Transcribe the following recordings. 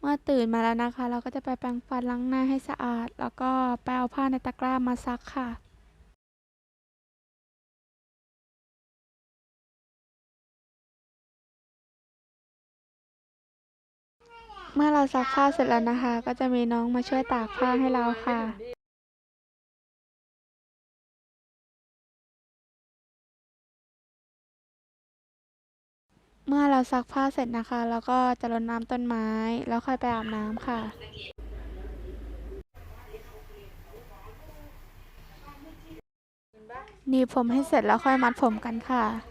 เมื่อตื่นมาแล้วนะคะ เราก็จะไปแปรงฟันล้างหน้าให้สะอาด แล้วก็ไปเอาผ้าในตะกร้ามาซักค่ะเมื่อเราซักผ้าเสร็จแล้วนะคะ ก็จะมีน้องมาช่วยตากผ้าให้เราค่ะ เมื่อเราซักผ้าเสร็จนะคะ แล้วก็จะรดน้ำต้นไม้ แล้วค่อยไปอาบน้ำค่ะหนีบผมให้เสร็จแล้วค่อยมัดผมกันค่ะ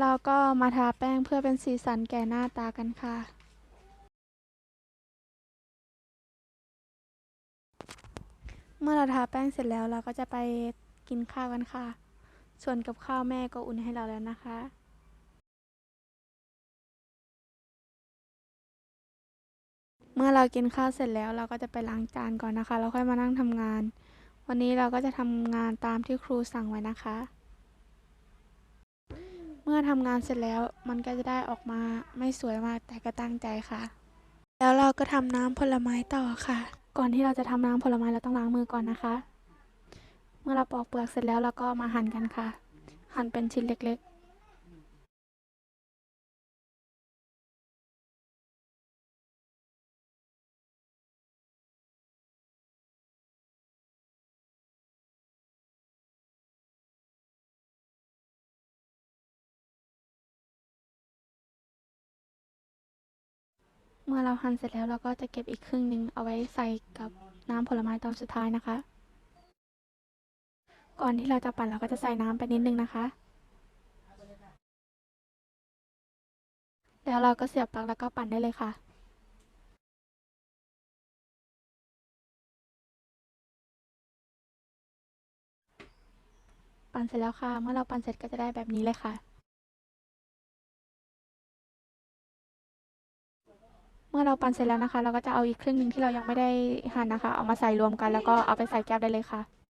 เราก็มาทาแป้งเพื่อเป็นสีสันแก่หน้าตากันค่ะ เมื่อเราทาแป้งเสร็จแล้วเราก็จะไปกินข้าวกันค่ะ ส่วนกับข้าวแม่ก็อุ่นให้เราแล้วนะคะเมื่อเรากินข้าวเสร็จแล้วเราก็จะไปล้างจานก่อนนะคะ แล้วค่อยมานั่งทำงาน วันนี้เราก็จะทำงานตามที่ครูสั่งไว้นะคะ มื่อทำงานเสร็จแล้วมันก็จะได้ออกมาไม่สวยมากแต่ก็ตั้งใจค่ะ แล้วเราก็ทำน้ำผลไม้ต่อค่ะ ก่อนที่เราจะทำน้ำผลไม้เราต้องล้างมือก่อนนะคะ เมื่อเราปอกเปลือกเสร็จแล้วเราก็มาหั่นกันค่ะ หั่นเป็นชิ้นเล็กๆ เมื่อเราหั่นเสร็จแล้วเราก็จะเก็บอีกครึ่งหนึ่งเอาไว้ใส่กับน้ำผลไม้ตอนสุดท้ายนะคะ ก่อนที่เราจะปั่นเราก็จะใส่น้ำไปนิดนึงนะคะ แล้วเราก็เสียบปลั๊กแล้วก็ปั่นได้เลยค่ะปั่นเสร็จแล้วค่ะ เมื่อเราปั่นเสร็จก็จะได้แบบนี้เลยค่ะ เมื่อเราปั่นเสร็จแล้วนะคะ เราก็จะเอาอีกครึ่งหนึ่งที่เรายังไม่ได้หั่นนะคะ เอามาใส่รวมกันแล้วก็เอาไปใส่แก้วได้เลยค่ะ